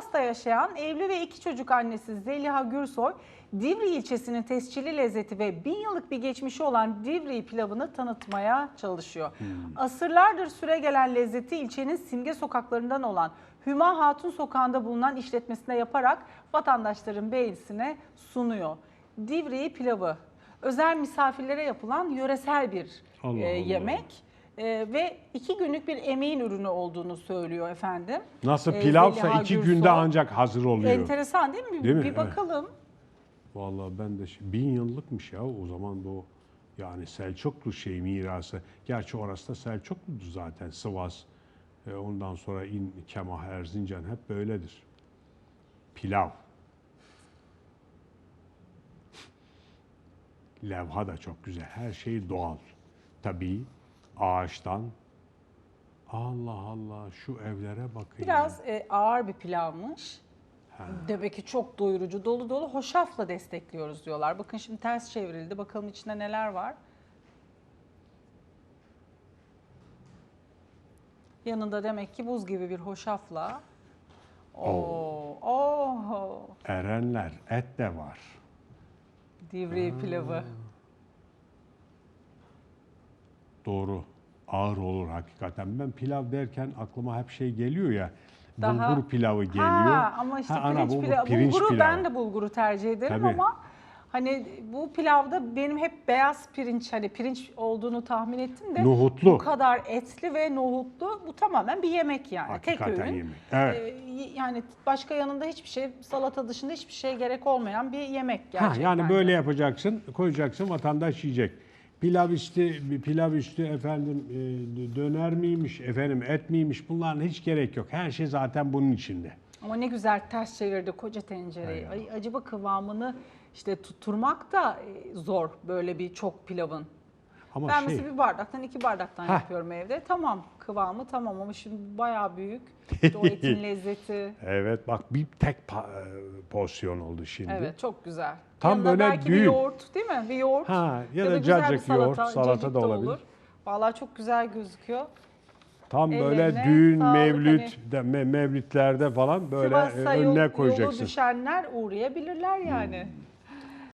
Sivas'ta yaşayan evli ve iki çocuk annesi Zeliha Gürsoy, Divri ilçesinin tescilli lezzeti ve bin yıllık bir geçmişi olan Divri pilavını tanıtmaya çalışıyor. Asırlardır süre gelen lezzeti ilçenin simge sokaklarından olan Hüma Hatun Sokağı'nda bulunan işletmesine yaparak vatandaşların beğenisine sunuyor. Divri pilavı özel misafirlere yapılan yöresel bir Allah e, Allah. E, ve iki günlük bir emeğin ürünü olduğunu söylüyor efendim. Nasıl E, pilavsa Zeliha iki Gürsoy. günde ancak hazır oluyor. Enteresan değil mi? Değil mi? Bir Evet. bakalım. Vallahi ben de şi- bin yıllıkmış ya o zaman bu yani Selçuklu şey mirası. Gerçi orası da Selçuklu'dur zaten Sivas. E, ondan sonra İn, Kemah, Erzincan hep böyledir. Pilav. Levha da çok güzel. Her şey doğal. Tabii ağaçtan. Allah Allah şu evlere bakın. Biraz e, ağır bir pilavmış. Demek ki çok doyurucu, dolu dolu hoşafla destekliyoruz diyorlar. Bakın şimdi ters çevrildi. Bakalım içinde neler var. Yanında demek ki buz gibi bir hoşafla. Oo, oh, Erenler et de var. divri pilavı. Doğru. Ağır olur hakikaten. Ben pilav derken aklıma hep şey geliyor ya. Daha- bulgur pilavı geliyor. Ha, ama işte Ha, ana, pirinç bu- bu pilavı. pirinç bulguru pilavı. ben de bulguru tercih ederim Tabii. ama hani bu pilavda benim hep beyaz pirinç hani pirinç olduğunu tahmin ettim de Nohutlu. bu kadar etli ve nohutlu bu tamamen bir yemek yani. Hakikaten Tek öğün. yemek. Evet. Ee, yani başka yanında hiçbir şey salata dışında hiçbir şey gerek olmayan bir yemek Ha, gerçekten. yani de. böyle yapacaksın, koyacaksın, vatandaş yiyecek. Pilav üstü, pilav üstü efendim e, döner miymiş, efendim et miymiş bunların hiç gerek yok. Her şey zaten bunun içinde. Ama ne güzel ters çevirdi koca tencereyi. Ay, acaba kıvamını işte tutturmak da e, zor böyle bir çok pilavın. Ama Ben şey, mesela bir bardaktan iki bardaktan Heh. yapıyorum evde. Tamam kıvamı tamam ama şimdi bayağı büyük. İşte o etin lezzeti. evet bak bir tek e, porsiyon oldu şimdi. Evet çok güzel. Tam Yanına böyle belki bir büyük. yoğurt değil mi? Bir yoğurt. Ha, ya da güzel bir cacık yoğurt, salata cacık da olabilir. Vallahi çok güzel gözüküyor. Tam böyle Ellerine düğün, sağlık, mevlüt, de, me- mevlütlerde falan böyle Sivas'a önüne koyacaksın. düşenler uğrayabilirler yani.